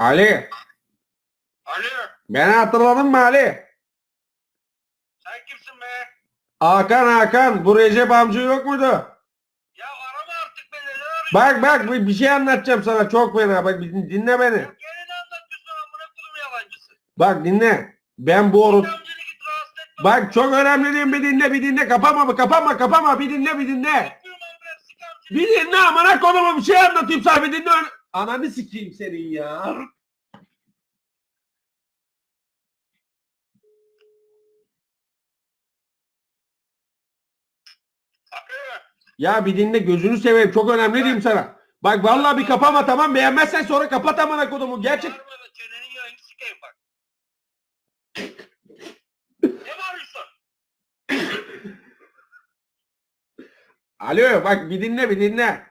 Ali. Alo, Beni hatırladın mı Ali? sen kimsin be? Hakan Hakan. Bu Recep amca yok muydu? Ya arama artık beni, ne arıyorsun? Bak bak bir, bir şey anlatacağım sana çok fena. Bak dinle beni. Ya Gene ne anlatıyorsun amına kurum yalancısı? Bak dinle. Ben bu oruç... Amcanı git rahatsız etme. Bak çok önemli değil bir dinle bir dinle. Kapama mı kapama kapama bir dinle bir dinle. Yapıyorum amına sik amcanı. Bir dinle amına konumu bir şey anlatayım sana bir dinle. Ananı sikeyim senin ya. Ya bir dinle gözünü seveyim çok önemli diyeyim sana. Bak vallahi bir kapama tamam beğenmezsen sonra kapat amına konumu. Gerçek bağırma be, çenenin yayını sikeyim bak. ne bağırıyorsun? Alo bak bir dinle bir dinle.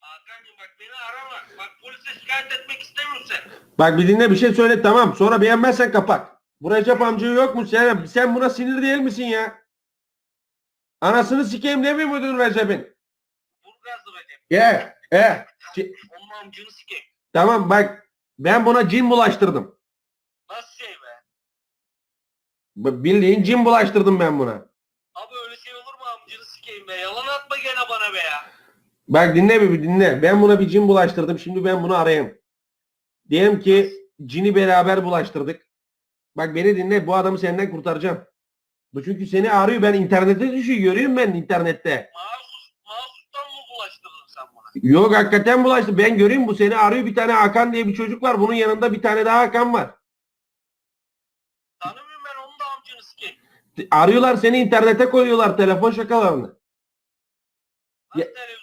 Hakan'cığım bak beni arama. Bak polise şikayet etmek istemiyorsun sen. Bak bir dinle bir şey söyle tamam sonra beğenmezsen kapat. Bu Recep amca yok mu? Sen, sen buna sinir değil misin ya? Anasını sikeyim demiyor muydun Recep'in? Burgazlı Recep. Ye, e. Onun amcını sikeyim. Tamam bak ben buna cin bulaştırdım. Nasıl şey be? B- Bildiğin cin bulaştırdım ben buna. Abi öyle şey olur mu amcını sikeyim be? Yalan atma gene bana be ya. Bak dinle bir, bir dinle. Ben buna bir cin bulaştırdım. Şimdi ben bunu arayayım. Diyelim ki cini beraber bulaştırdık. Bak beni dinle. Bu adamı senden kurtaracağım. Bu çünkü seni arıyor. Ben internette düşüyor. Görüyorum ben internette. Mahsus, mahsustan mı bulaştırdın sen bana? Yok hakikaten bulaştı. Ben göreyim bu seni arıyor. Bir tane Hakan diye bir çocuk var. Bunun yanında bir tane daha Hakan var. Tanımıyorum ben onun da amcını sikeyim. Arıyorlar seni internete koyuyorlar telefon şakalarını. Nasıl Ya- koyuyorlar?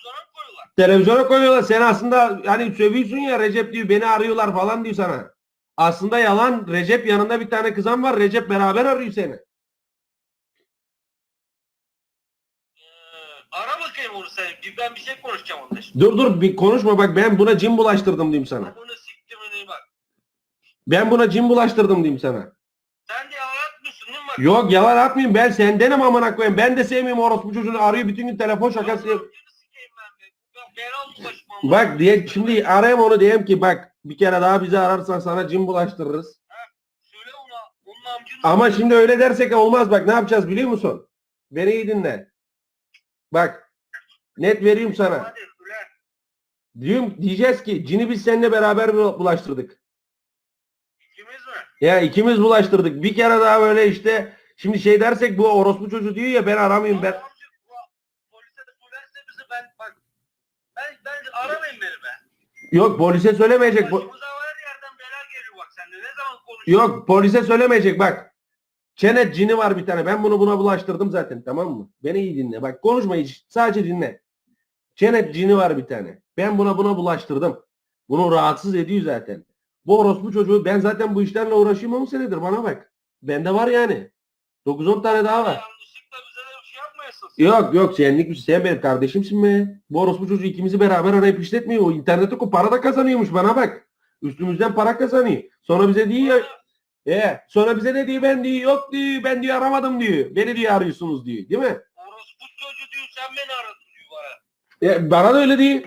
Televizyona koyuyorlar. Sen aslında hani sövüyorsun ya Recep diyor beni arıyorlar falan diyor sana. Aslında yalan. Recep yanında bir tane kızan var. Recep beraber arıyor seni. Ee, ara bakayım onu sen. Bir- Ben bir şey konuşacağım onunla. şimdi. Dur dur bir konuşma bak ben buna cin bulaştırdım diyeyim sana. Bunu siktimini bak. Ben buna cin bulaştırdım diyeyim sana. Sen de atmıyorsun değil mi bak? Yok yalan atmayayım ben sendenim amına koyayım. Ben de sevmiyorum orospu çocuğunu arıyor bütün gün telefon şakası yap- amcını sikeyim ben be. Ya Bela oldu başıma. amına Bak diye şimdi arayayım onu diyeyim ki bak bir kere daha bizi ararsan sana cin bulaştırırız. Söyle ona. Onun amcını Ama şimdi öyle dersek olmaz bak ne yapacağız biliyor musun? Beni iyi dinle. Bak net vereyim sana. Hadi. Diyorum, diyeceğiz ki cini biz seninle beraber bu- bulaştırdık. İkimiz mi? Ya ikimiz bulaştırdık. Bir kere daha böyle işte şimdi şey dersek bu orospu çocuğu diyor ya ben aramayayım ben. Yok polise söylemeyecek. Bu, Başımıza her yerden bela geliyor bak sen de. Ne zaman konuşuyorsun? yok polise söylemeyecek bak. Çenet cini var bir tane. Ben bunu buna bulaştırdım zaten tamam mı? Beni iyi dinle. Bak konuşma hiç. Sadece dinle. Çenet cini var bir tane. Ben buna buna bulaştırdım. Bunu rahatsız ediyor zaten. Bu orospu çocuğu ben zaten bu işlerle uğraşıyorum 10 senedir bana bak. Bende var yani. 9-10 tane daha var. Yanlışlıkla bize de bir yapmayasın. Yok yok senlik bir şey. Sen benim kardeşimsin be. Bu orospu çocuğu ikimizi beraber arayıp işletmiyor. O internette ko para da kazanıyormuş bana bak. Üstümüzden para kazanıyor. Sonra bize diyor e, sonra bize ne diyor ben diyor yok diyor ben diyor aramadım diyor. Beni diyor arıyorsunuz diyor. Değil mi? Orospu çocuğu diyor sen beni aradın diyor bana. E, bana da öyle diyor.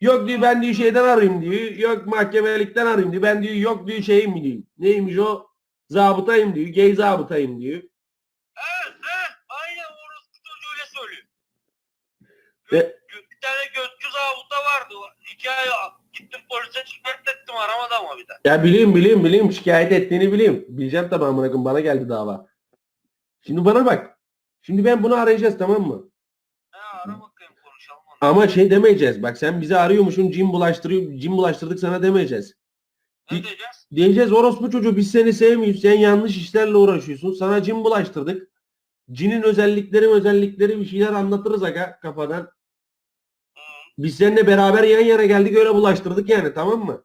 Yok diyor ben diyor şeyden arayayım diyor. Yok mahkemelikten arayayım diyor. Ben diyor yok diyor şeyim mi diyor. Neymiş o? Zabıtayım diyor. Gay zabıtayım diyor. He he aynen orospu çocuğu öyle söylüyor. E- gö- bir tane götçü zabıta vardı. İki ay gittim polise şikayet ettim aramadı ama bir daha. Ya bileyim bileyim bileyim şikayet ettiğini bileyim. Bileceğim tabii amına koyayım bana geldi dava. Şimdi bana bak. Şimdi ben bunu arayacağız tamam mı? He ara bakayım konuşalım onu. Ama şey demeyeceğiz. Bak sen bizi arıyormuşsun cin bulaştırıyor, cin bulaştırdık sana demeyeceğiz. Ne diyeceğiz? Diyeceğiz orospu çocuğu biz seni sevmiyoruz. Sen yanlış işlerle uğraşıyorsun. Sana cin bulaştırdık. Cinin özellikleri özellikleri bir şeyler anlatırız aga kafadan. Biz seninle beraber yan yana geldik öyle bulaştırdık yani tamam mı?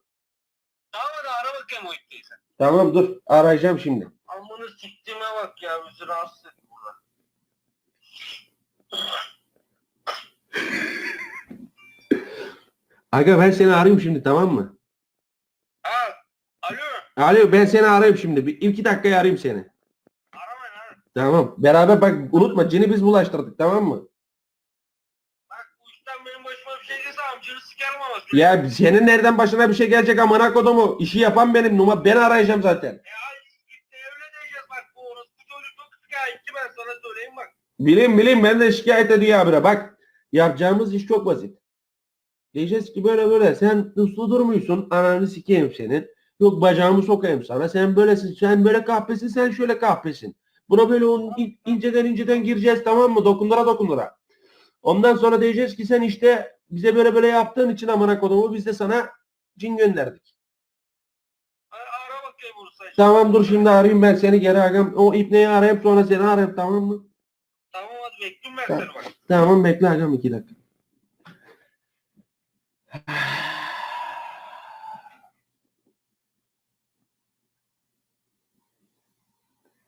Tamam hadi ara bakayım o ittiyse. Tamam dur arayacağım şimdi. Amını siktiğime bak ya bizi rahatsız etti burada. Aga ben seni arayayım şimdi tamam mı? Ha alo Alo ben seni arayayım şimdi. Bir iki dakikaya arayayım seni. aramayın ara. Tamam. Beraber bak unutma cini biz bulaştırdık tamam mı? Bir şey sikerim ama ama. Ya senin nereden başına bir şey gelecek amına kodumu? İşi yapan benim. Numara ben arayacağım zaten. Ya işte öyle diyeceğiz bak bu orospu çocuk çok şikayetçi ben sana söyleyeyim bak. Bileyim bileyim ben de şikayet ediyor abire. Bak yapacağımız iş çok basit. Diyeceğiz ki böyle böyle sen uslu durmuyorsun ananı sikeyim senin. Yok bacağımı sokayım sana. Sen böylesin. Sen böyle kahpesin. Sen şöyle kahpesin. Buna böyle on, in- inceden inceden gireceğiz tamam mı? Dokundura dokundura. Ondan sonra diyeceğiz ki sen işte bize böyle böyle yaptığın için amına kodumu biz de sana cin gönderdik. Ara, bakayım işte. Tamam dur şimdi arayayım ben seni geri arayayım. O ipneyi arayıp sonra seni arayayım tamam mı? Tamam hadi bekliyorum ben seni bak. Tamam bekle agam iki dakika.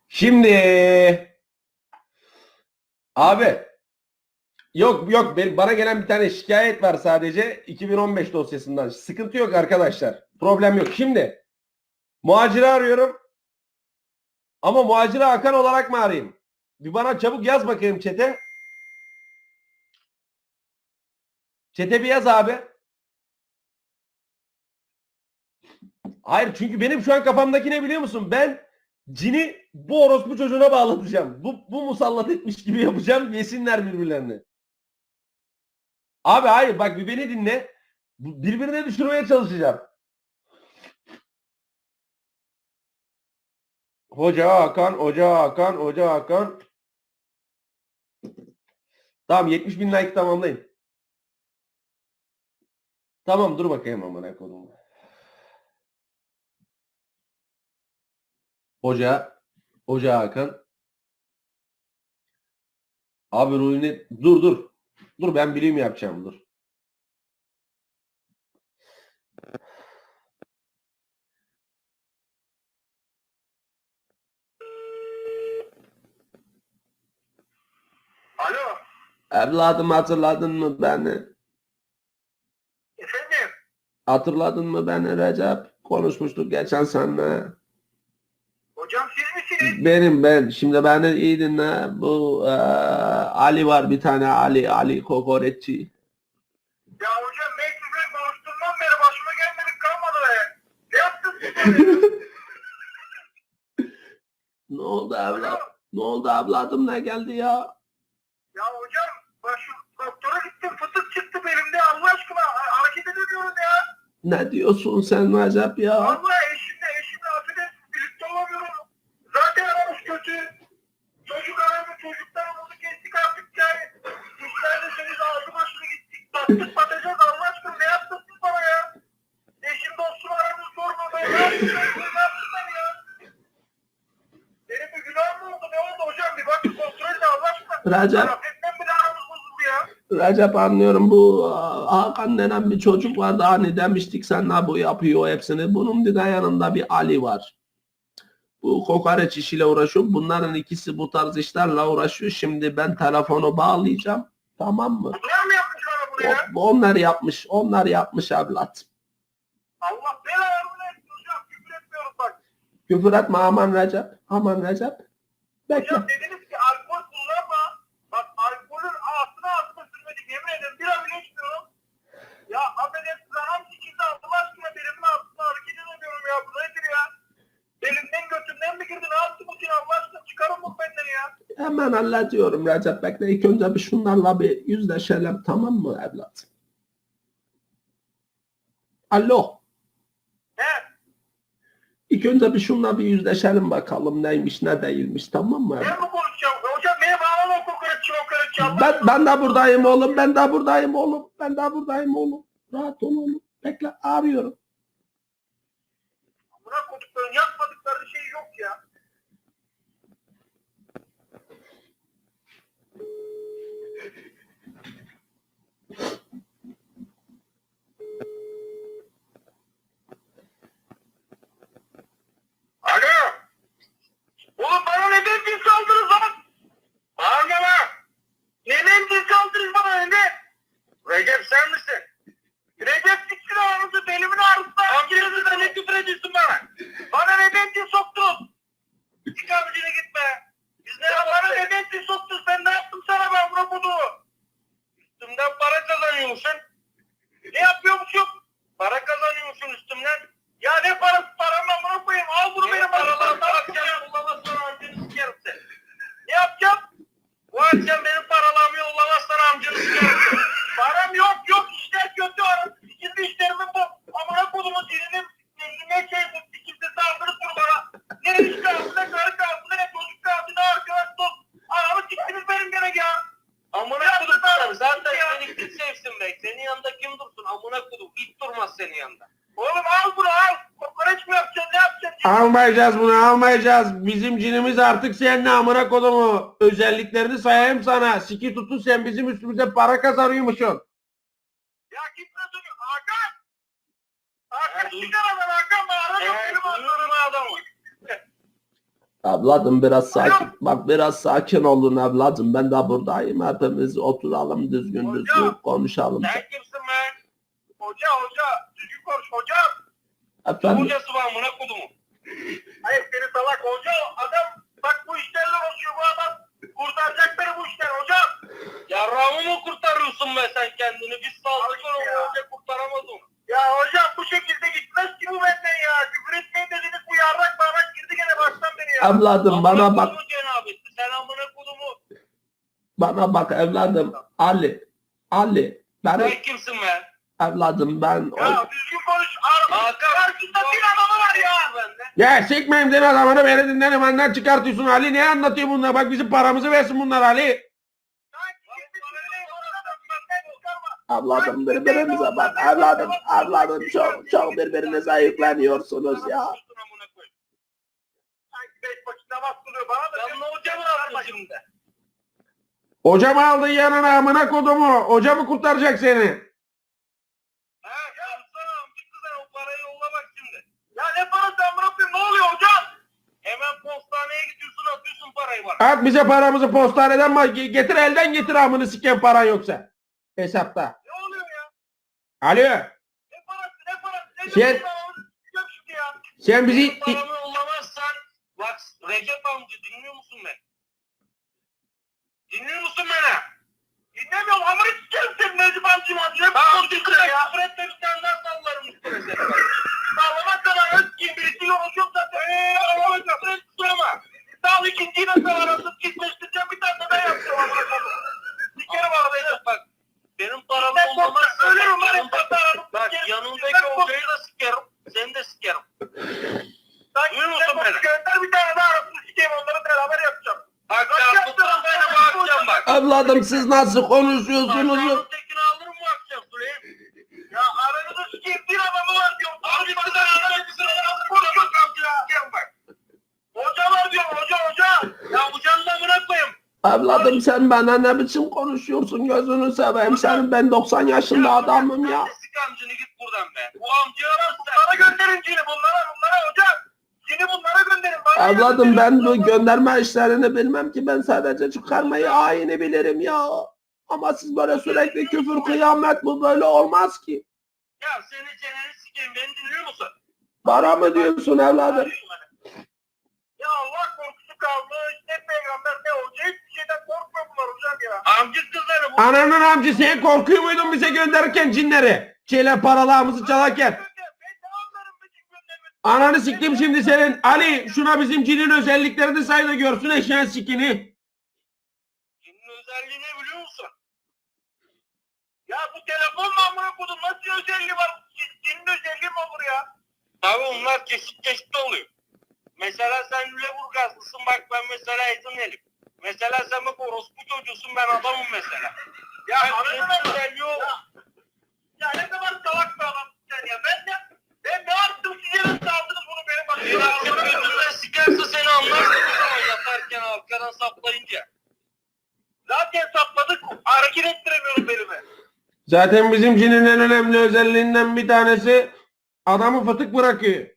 Şimdi abi yok yok ben, bana gelen bir tane şikayet var sadece 2015 dosyasından. Sıkıntı yok arkadaşlar. Problem yok. Şimdi muhaciri arıyorum. Ama muhaciri Hakan olarak mı arayayım? Bir bana çabuk yaz bakayım çete. Çete bir yaz abi. Hayır çünkü benim şu an kafamdaki ne biliyor musun? Ben cini bu orospu çocuğuna bağlatacağım. Bu, bu musallat etmiş gibi yapacağım. Yesinler birbirlerini. Abi hayır bak bir beni dinle. Birbirine düşürmeye çalışacağım. Hoca Hakan, Hoca Hakan, Hoca Hakan. Tamam 70 bin like tamamlayın. Tamam dur bakayım amına koyayım. Hoca, Hoca Hakan. Abi rolünü dur dur. Dur ben bileyim yapacağım dur. Alo Evladım hatırladın mı beni? efendim. Hatırladın mı beni Recep? Konuşmuştuk geçen sene. Hocam siz Benim ben. Şimdi beni iyi dinle. Bu eee, Ali var bir tane Ali. Ali kokoreççi. Ya hocam ben sizinle konuştuğumdan beri başıma gelmedik kalmadı be. Ne yaptın siz? Ne oldu evlat? Ne oldu evladım ne geldi ya? Ya hocam şu doktora gittim fıtık çıktı belimde Allah aşkına ha- hareket edemiyorum ya. Ne diyorsun sen Recep ya? Vallahi eşimle eşimle affedersiniz birlikte olamıyorum. Zaten aramız kötü. Çocuk aramı çocuklar onu kestik artık yani. İşlerde seniz aldı başını gittik. Battık batacağız Allah aşkına ne yaptın siz bana ya? Eşim dostum aramız sorma ben ne yaptım ben ne yaptım ben ya? Benim bir günahım mı oldu ne oldu hocam bir bakın kontrol edin Allah aşkına. Recep. Affetmem bile aramız bozuldu ya. Recep anlıyorum bu Hakan denen bir çocuk vardı hani demiştik sen ne bu yapıyor hepsini. Bunun bir de yanında bir Ali var. Bu kokoreç işiyle uğraşıyor. Bunların ikisi bu tarz işlerle uğraşıyor. Şimdi ben telefonu bağlayacağım. Tamam mı? Bunlar mı yapmış bana bunu ya? O- onlar yapmış. Onlar yapmış evlat. Allah belanı versin hocam küfür etmiyoruz bak. Küfür etme aman Recep. Aman Recep. Bekle. Hocam dediniz ki alkol kullanma. Bak alkolün ağzına ağzına sürmedik yemin ederim bir an bile içmiyorum. Ya affedersiniz anam sikildi Allah aşkına belimin altına hareket edemiyorum ya bu nedir ya? Belimden götümden mi girdi bu ki Allah aşkına çıkarın bunu benden ya. Hemen hallediyorum Recep. Bekle ilk önce bir şunlarla bir yüzleşelim. Tamam mı evlat? Alo. He? İlk önce bir şunla bir yüzleşelim bakalım neymiş ne değilmiş tamam mı? Ben mi konuşacağım? Hocam beni bağlama kokoreççi kokoreççi Ben, ben de buradayım oğlum. Ben de buradayım oğlum. Ben de buradayım oğlum. Rahat ol oğlum. Bekle arıyorum. Buna kodukların yapmadıkları şey yok ya. sen misin? Recep siktir ağzı belimin ağrısına. Amcası da ne küfür ediyorsun bana? Bana ne benziği soktun? Çık amcına gitme. Biz ne bana ne benziği soktun? Sen ne yaptın sana ben bunu bunu? Üstümden para kazanıyormuşsun. Ne yapıyormuşum? Para kazanıyormuşsun üstümden. Ya ne parası paramla bunu koyayım. Al bunu benim paralarımdan. Akşam bulamazsan amcını sikerim. Ne yapacağım? Bu akşam benim Almayacağız bunu almayacağız. Bizim cinimiz artık senin amına kodumu. Özelliklerini sayayım sana. Siki tutun sen bizim üstümüze para kazanıyormuşsun. Ya git lan dur. Hakan. Hakan çıkar adam Hakan. Yok benim adamım. adamı. Evladım biraz sakin. Bak biraz sakin olun evladım. Ben de buradayım. Hepimiz oturalım düzgün düzgün Hocam. konuşalım. Sen kimsin be? Hoca hoca. Düzgün konuş hoca. Efendim Hocası var amına kodumu. Hayır seni salak hoca. Adam bak bu işlerle uğraşıyor bu adam. Kurtaracak beni bu işler hocam. Yarrağımı mı kurtarıyorsun be sen kendini? Biz saldık onu hoca kurtaramaz onu. Ya hocam bu şekilde gitmez ki bu benden ya. Küfür etmeyin dediniz bu yarrak bağrak girdi gene baştan beri ya. evladım bana bak. kodumu cenabeti. Sen amına kodumu. Bana bak evladım. Ali. Ali. Sen Benim kimsin be? evladım ben Ya düzgün konuş. Hakan. Karşında bir adamı var ya. Ya sikmeyeyim seni adamını beni dinlerim benden çıkartıyorsun Ali. Ne anlatıyor bunlar? Bak bizim paramızı versin bunlar Ali. evladım birbirimize bak. Evladım evladım çok çok birbirinize yükleniyorsunuz ya. Yanına hoca mı aldın şimdi? Hocamı aldın yanına amına kodumu. Hoca mı kurtaracak seni? Ha, yapsana amcık kızlar o parayı yolla bak şimdi. Ya ne parası amına koyayım ne oluyor hocam? Hemen postaneye gidiyorsun atıyorsun parayı bana. At bize paramızı postaneden bak. Getir elden getir amını siken paran yoksa. Hesapta. Ne oluyor ya? Alo. Ne parası ne parası? Ne Sen- diyorsun lan? Onu sikeceğim şimdi ya. Sen bizi... Benim paramı yollamazsan bak Recep amca dinliyor musun beni? Dinliyor musun beni? Dinlemiyorum amına sikerim seni Necip amcım amca. Amcım kıza ya. Küfür etme bir tane daha sallarım üstüne seni. Sallamak kadar özgün birisiyle konuşuyorum zaten. Eee Allah'ım küfür et kusura Sağ ol ikinciyi de sana arasın gitmiştireceğim bir tane daha yapacağım amına koyayım. Sikerim arada bak. Benim paramı yollamazsan ölürüm ben yanımdaki, bak yanındaki hocayı da sikerim. Seni de sikerim. Duyuyor musun beni? Gönder bir tane daha arasını sikeyim onları beraber yapacağım. Bak beni bu akşam bak. Evladım siz nasıl konuşuyorsunuz? Aşağının tekini alırım bu akşam Süleyman. Ya aranızda sikeyim bir adamı var diyorum. Abi kızlar aranızda nasıl konuşuyorsun ya? Sikeyim bak. Hoca var diyorum hoca hoca. Ya hocanın da amına koyayım. Evladım sen bana ne biçim konuşuyorsun gözünü seveyim senin ben 90 yaşında adamım ya. Sik amcını git buradan be. Bu amcayı arasın. Bunlara gönderin cini bunlara bunlara hocam. Cini bunlara gönderin. Bana Evladım ben bu gönderme işlerini bilmem ki ben sadece çıkarmayı ayini bilirim ya. Ama siz böyle sürekli küfür kıyamet bu böyle olmaz ki. Ya seni çeneni sikeyim beni dinliyor musun? Bana mı diyorsun evladım? Ya Allah korkusu kalmış. Ne peygamber ne hoca hiçbir şeyden ya. Amcık kızları bu. Ananın amcı sen korkuyor muydun bize gönderirken cinleri? Şeyler paralarımızı çalarken. Ananı siktim şimdi senin. Ali şuna bizim cinin özelliklerini say da görsün eşeğin sikini. Cinin özelliği ne biliyor musun? Ya bu telefonla amına kodum nasıl özelliği var? Cinin özelliği mi olur ya? Tabii onlar çeşit çeşit oluyor. Mesela sen Lüleburgazlısın bak ben mesela Ezinliyim. Mesela sen bak orospu çocuğusun ben adamım mesela. Ya anladın özelliği o. Ya, ya ne kadar salak bir adamsın sen ya. Ben de ben ne yaptım size nasıl aldınız bunu benim başıma? Ya sen gözünden sikerse seni anlarsın o zaman yatarken arkadan saplayınca. Zaten sapladık. Hareket ettiremiyorum belimi. Zaten bizim cinin en önemli özelliğinden bir tanesi adamı fıtık bırakıyor.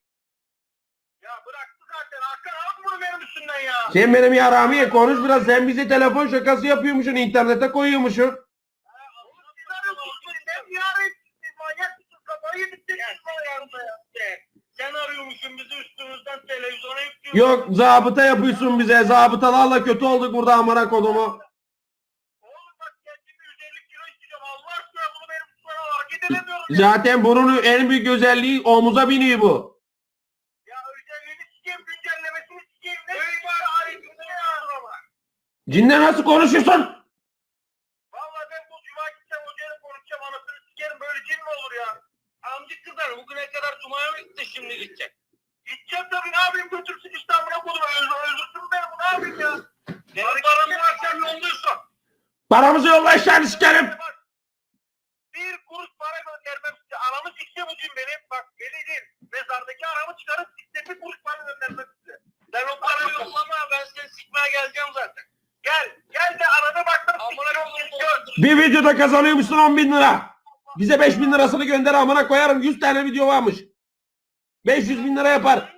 Ya bıraktı zaten. Hakan al bunu benim üstümden ya. Sen benim yarağımı ye konuş biraz sen bize telefon şakası yapıyormuşsun internete koyuyormuşsun. Yok zabıta yapıyorsun bize zabıtalarla kötü olduk burada amına kodumu. Oğlum bak kendimi 150 kilo isteyeceğim. Allah aşkına bunu benim üstüme hareket edemiyorum. ya. Zaten bunun en büyük özelliği omuza biniyor bu. Cinle nasıl konuşuyorsun? Vallahi ben bu cuma gideceğim hocayla konuşacağım anasını sikerim böyle cin mi olur ya? Amcık kızlar bugüne kadar cumaya mı gitti şimdi gidecek? Gideceğim tabii ne yapayım götürsün amına kodum öldür, öldürsün beni bu ne yapayım ya? Benim paramı var sen yolluyorsun. Paramızı yolla eşeğini sikerim. Bak, Bir kuruş para göndermem size. Anamı sikse bu cin benim. Bak beni değil. Mezardaki anamı çıkarıp sikse bir kuruş para göndermem size. Sen o parayı yollama ben seni sikmeye geleceğim zaten. Gel. Gel de arada baktım. Amına kodum Videoda kazanıyormuşsun 10 bin lira. Bize 5 bin lirasını gönder amına koyarım. 100 tane video varmış. 500 bin lira yapar.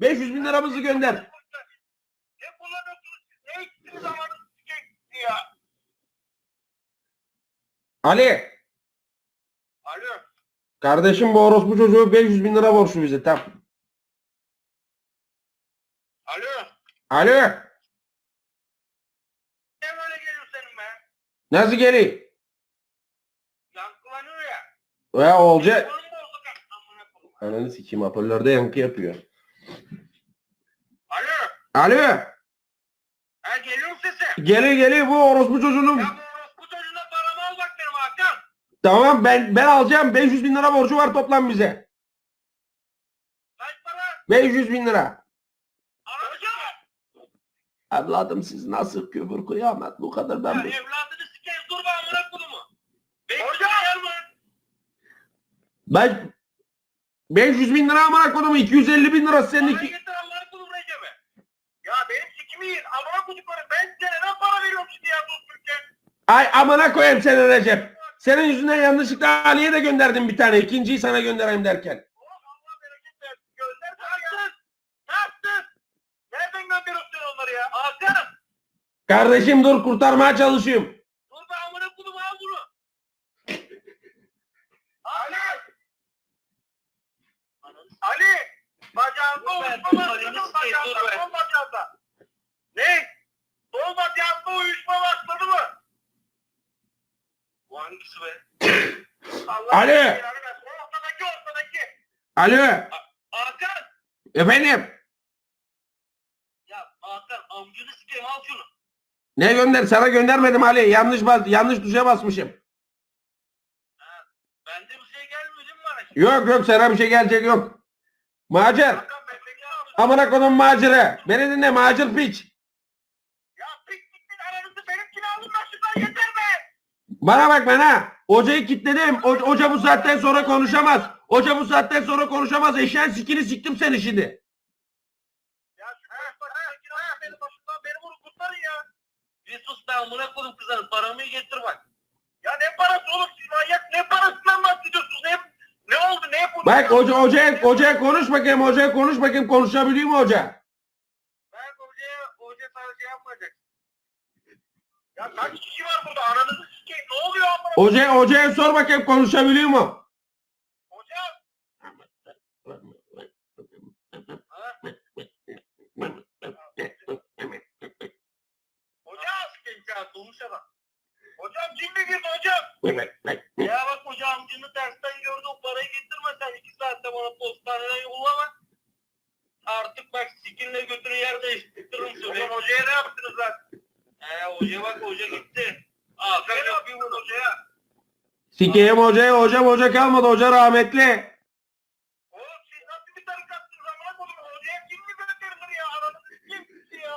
500 bin liramızı gönder. Ne kullanıyorsunuz? Ne ya? Ali. Alo. Kardeşim bu orospu çocuğu 500 bin lira borçlu bize. Tamam. Alo. Alo. Ne böyle geliyor senin be? Nasıl geliyor? Yankılanıyor ya. Ya olacak. Ananı sikeyim hoparlörde yankı yapıyor. Alo. Alo. Ha geliyor mu sesi? Geliyor geliyor bu orospu çocuğunun. Ya bu orospu çocuğuna paramı al bak benim Hakan. Tamam ben ben alacağım. 500 bin lira borcu var toplam bize. Kaç para? 500 bin lira. Arayacağım. Evladım siz nasıl küfür kıyamet bu kadar Ya ben evladını sikeyim dur be amına kodumu. Hocam. Gelme. Ben 500 bin lira amına koydum 250 bin lira senin Parayı iki... getir amına kodum Recep'e. Ya benim sikimi yiyin. Amına ben size neden para veriyorum şimdi ya dostum Ay amına koyayım seni Recep. Senin yüzünden yanlışlıkla Ali'ye de gönderdim bir tane. İkinciyi sana göndereyim derken. Oh Allah bereket versin. Gönder sana ya. Ne yaptın? Nereden gönderiyorsun onları ya? Hakan. Kardeşim dur kurtarmaya çalışıyorum. Dur be amına kodum al bunu. Ali. Ali. Bacağında uyuşma başladı. Bacağında. Sol bacağında. Ne? Sol bacağında uyuşma başladı mı? Bu hangisi be? Allah Ali. Ortadaki ortadaki. Alo. Hakan. Efendim. Ya Hakan amcını sikeyim al şunu. Ne gönder? Sana göndermedim Ali. Yanlış bas yanlış tuşa basmışım. Bende bir şey gelmiyor değil mi bana? Yok yok sana bir şey gelecek yok. Macer. Hakan. Amına kodum macera. Beni dinle macir piç. Ya pik piktin aranızı benimkini alın lan şuradan yeter be. Bana bak bana. Hocayı kilitledim. Hoca bu saatten sonra konuşamaz. Hoca bu saatten sonra konuşamaz. Eşeğin sikini siktim seni şimdi. Ya şu boş başındakini alın benim başımdan beni vurun kurtarın ya. Bir sus be amına koydum kızarım paramı getir bak. Ya ne parası oğlum siz manyak ne parasından bahsediyorsunuz ne ne oldu ne yapıyorsunuz? Bak hoca hocaya hocaya konuş bakayım. Hocaya konuş bakayım. Konuşabiliyor mu hoca? Ben hocaya hoca sana şey yapmayacak. Ya kaç kişi var burada ananızı sikeyim ne oluyor amına Hocaya hocaya sor bakayım konuşabiliyor mu? Hocam. Ha? Hocam. Ya dolmuşa bak. Hocam cin mi girdi hocam? Ya bak hocam amcını tersten gördü o parayı getirme sen iki saatte bana postaneden yollama. Artık bak sikinle götürün yer değiştiririm seni. Hocam hocaya ne yaptınız lan? He hoca bak hoca gitti. Aferin yapayım bunu hocaya. Sikeyim hocaya. Hocam hoca kalmadı. Hoca rahmetli. Oğlum siz nasıl bir tarikatsınız amına koydum? Hocaya kim mi gönderilir ya? Aranızı kim gitti ya?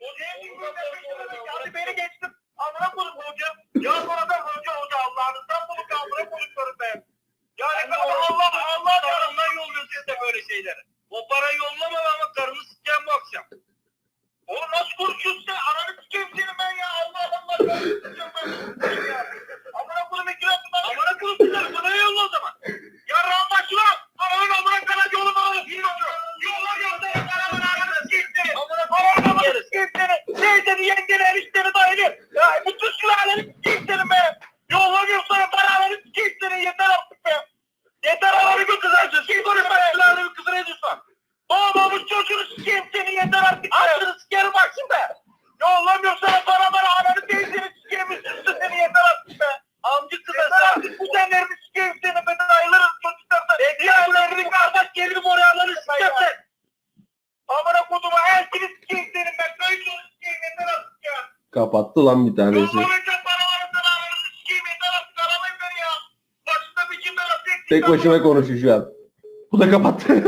Hocaya kim gönderilir? Hadi beni geçtim. Amına koydum hoca. Ya bu adam hoca hoca Allah'ınızdan bulun be amına koyduklarım be. Ya ne kadar Allah Allah tarafından yolluyor size böyle şeyleri. O parayı yollama be ama karını sikeceğim bu akşam. Oğlum nasıl konuşuyorsun sen? Ananı sikeyim senin ben ya. Allah Allah. Sikeceğim ben. Ya. Amına lafı bana. Amına koydum kızları bana yolla o zaman. Yarın başına ananın amına kadar yolunu alıp gidiyor. Yola gönder ananın ananı gitti. Ananın ananı gitti. Teyzeni, yengeni, enişteni, dayını. Kapattı lan bir tanesi. Yollanınca paralarından ağrınızı sikeyim. Yeter artık aramayın beni ya. Başında bir kim ben atayım. Tek başına konuşuyor şu an. Bu da kapattı.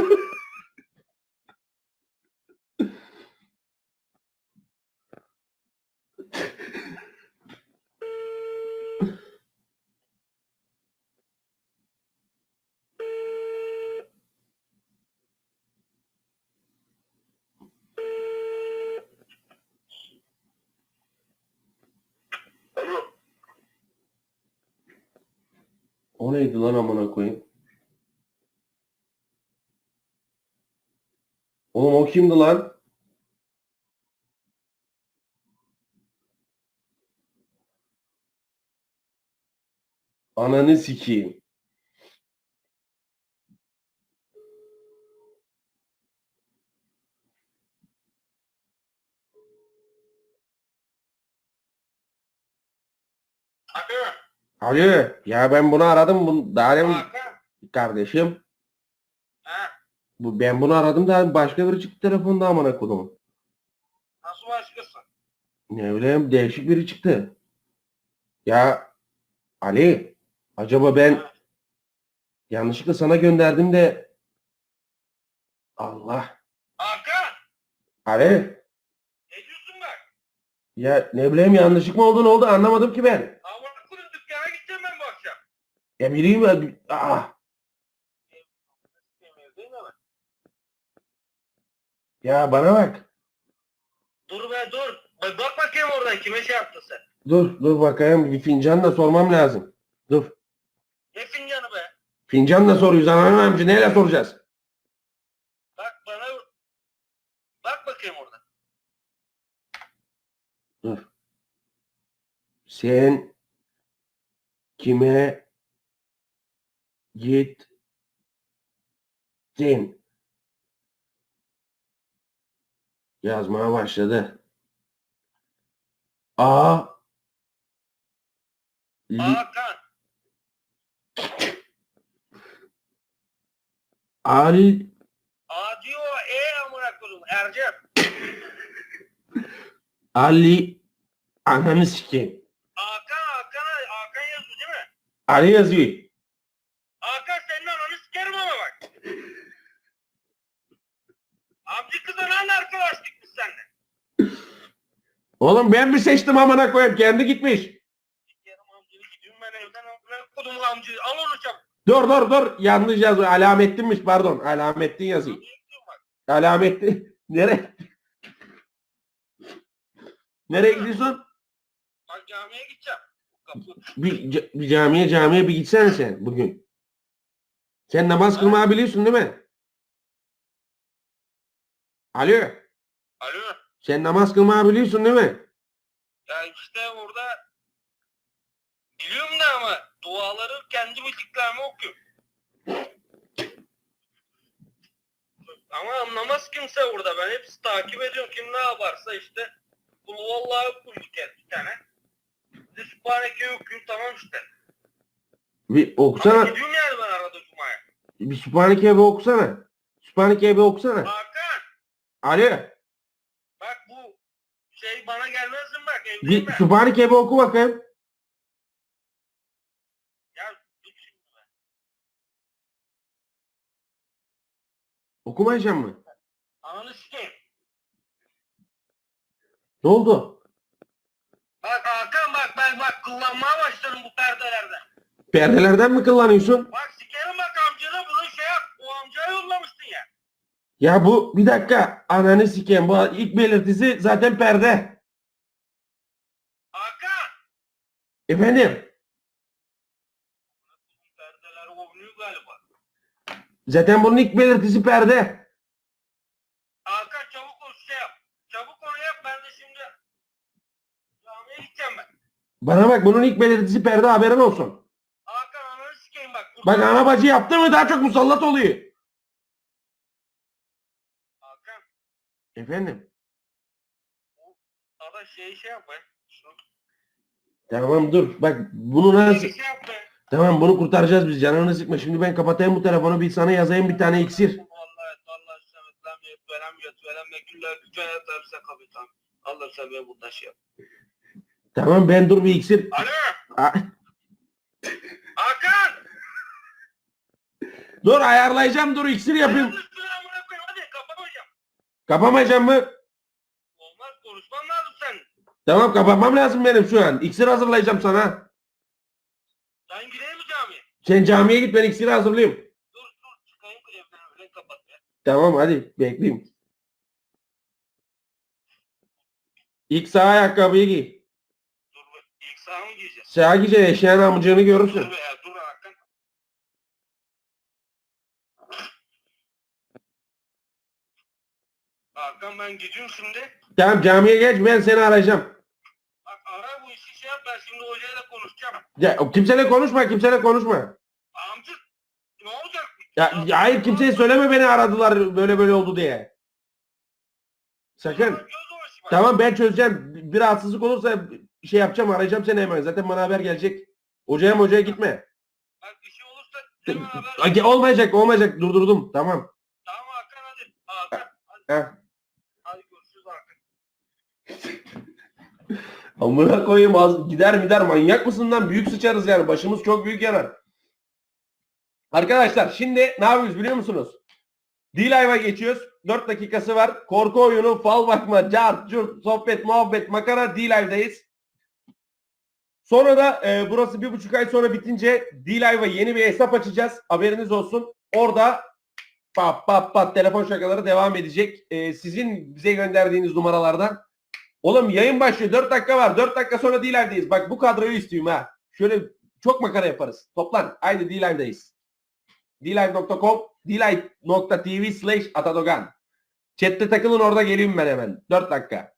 Alo. O neydi lan amına koyayım? Oğlum o kimdi lan? Ananı sikeyim. Alo. Alo, ya ben bunu aradım. Bu, daha demin kardeşim. Ha. Bu, ben bunu aradım da başka biri çıktı telefonda amına koydum. Nasıl başkasın? Ne bileyim değişik biri çıktı. Ya Ali acaba ben Ha. yanlışlıkla sana gönderdim de Allah Hakan. Ali Ne diyorsun bak? ya ne bileyim yanlışlık mı oldu ne oldu anlamadım ki ben. Amına koyayım dükkana gideceğim ben bu akşam. Ya ah, ya bana bak. Dur be dur. Bak, bak bakayım oradan kime şey yaptın sen. Dur dur bakayım bir fincan da sormam lazım. Dur. Ne fincanı be? Fincan da soruyoruz anam amca neyle soracağız? Bak bana bak bakayım oradan. Dur. Sen kime gittin? Yazmaya başladı. A Hakan. Ali A diyor E amına koyayım. Ercep. Ali ananı sikeyim. Hakan Hakan Hakan yazıyor değil mi? Ali yazıyor. Hakan senin ananı sikerim ama bak. Lan arkadaşlık biz seninle. Oğlum ben mi seçtim amına koyayım kendi gitmiş. Sikerim amcanı gidiyorum ben evden amına kodumun amcayı. Al onu çabuk. Dur dur dur yanlış yazıyor. Alamettinmiş pardon. Alamettin yazıyor. Amcayı. Alamettin. Nereye? Nereye gidiyorsun? Bak camiye gideceğim. Bir, ca- bir camiye camiye bir gitsene sen bugün. Sen namaz kılmayı biliyorsun değil mi? Alo. Alo. Sen namaz kılmayı biliyorsun değil mi? Ya işte orada biliyorum da ama duaları kendi bildiklerimi okuyorum. Ama anlamaz kimse orada. Ben hepsi takip ediyorum. Kim ne yaparsa işte. Kulu vallahi okuyun bir tane. Bir Sübhaneke'yi okuyun tamam işte. Bir Ama okusana. gidiyorum yani ben arada Cuma'ya. Bir Sübhaneke'ye bir okusana. Sübhaneke'ye bir okusana. Hakan Alo. bak bu şey bana gelmezsin bak evdeyim Bir ben. Sübhaneke'ye bir oku bakayım. Ya dur şimdi ben. Okumayacak mı? Ananı sikeyim. Ne oldu? Bak Hakan bak ben bak kullanmaya başladım bu perdelerde. Perdelerden mi kullanıyorsun? Bak sikerim bak amcana bunu şey yap. O amcaya yollamıştın ya. Ya bu bir dakika ananı sikeyim. Bu ilk belirtisi zaten perde. Hakan. Efendim? Perdeler oynuyor galiba. Zaten bunun ilk belirtisi perde. Hakan çabuk ol şey yap. Çabuk onu yap ben de şimdi camiye gideceğim ben. Bana bak bunun ilk belirtisi perde haberin olsun. Hakan ananı sikeyim bak. Bak ana bacı yaptı mı daha çok musallat oluyor. Efendim? ada şey şey yap be. Şunu Tamam dur. Bak bunu nasıl... şey yap be. Tamam bunu kurtaracağız biz. Canını sıkma. Şimdi ben kapatayım bu telefonu. Bir sana yazayım bir tane iksir. Vallahi Allah semet lem yet velem yet velem ve güller gücene terse kapitan. Allah sen beni buradan şey yap. Tamam ben dur bir iksir. Alo. A- Hakan. dur ayarlayacağım dur iksir yapayım amına koyayım hadi kapamayacağım. Kapamayacağım mı? Olmaz konuşmam lazım sen. Tamam kapatmam lazım benim şu an. İksir hazırlayacağım sana. Sen gireyim mi camiye? Sen camiye git ben iksiri hazırlayayım. Dur dur çıkayım evden öyle kapat ya. Tamam hadi bekleyeyim. İlk sağ ayakkabıyı giy. Dur be. İlk sağa mı giyeceğiz? Sağ giyeceksin eşeğin amcığını görürsün. Dur be ya dur Hakan. Hakan ben gidiyorum şimdi. Tamam camiye geç ben seni arayacağım. Bak ara bu işi şey yap ben şimdi hocayla konuşacağım. Ya, kimseyle konuşma kimseyle konuşma. Amca ne olacak? Ya, ya hayır kimseye söyleme beni aradılar böyle böyle oldu diye. Sakın. Tamam ben çözeceğim. Bir rahatsızlık olursa şey yapacağım arayacağım seni hemen. Zaten bana haber gelecek. Hocaya hocaya gitme. Bak bir şey olursa hemen haber. Ay, Olmayacak olmayacak durdurdum tamam. Tamam Hakan hadi. Hakan hadi. Heh. Amına koyayım az gider gider manyak mısın lan? Büyük sıçarız yani. Başımız çok büyük yanar. Arkadaşlar şimdi ne yapıyoruz biliyor musunuz? D-Live'a geçiyoruz. 4 dakikası var. Korku oyunu, fal bakma, cart, curt, sohbet, muhabbet, makara D-Live'dayız. Sonra da e, burası bir buçuk ay sonra bitince D-Live'a yeni bir hesap açacağız. Haberiniz olsun. Orada pat pat pat telefon şakaları devam edecek. E, sizin bize gönderdiğiniz numaralardan Oğlum yayın başlıyor. 4 dakika var. 4 dakika sonra D-Live'deyiz. Bak bu kadroyu istiyorum ha. Şöyle çok makara yaparız. Toplan. Haydi D-Live'deyiz. dlive.com dlive.tv slash atadogan. Chat'te takılın orada geleyim ben hemen. 4 dakika.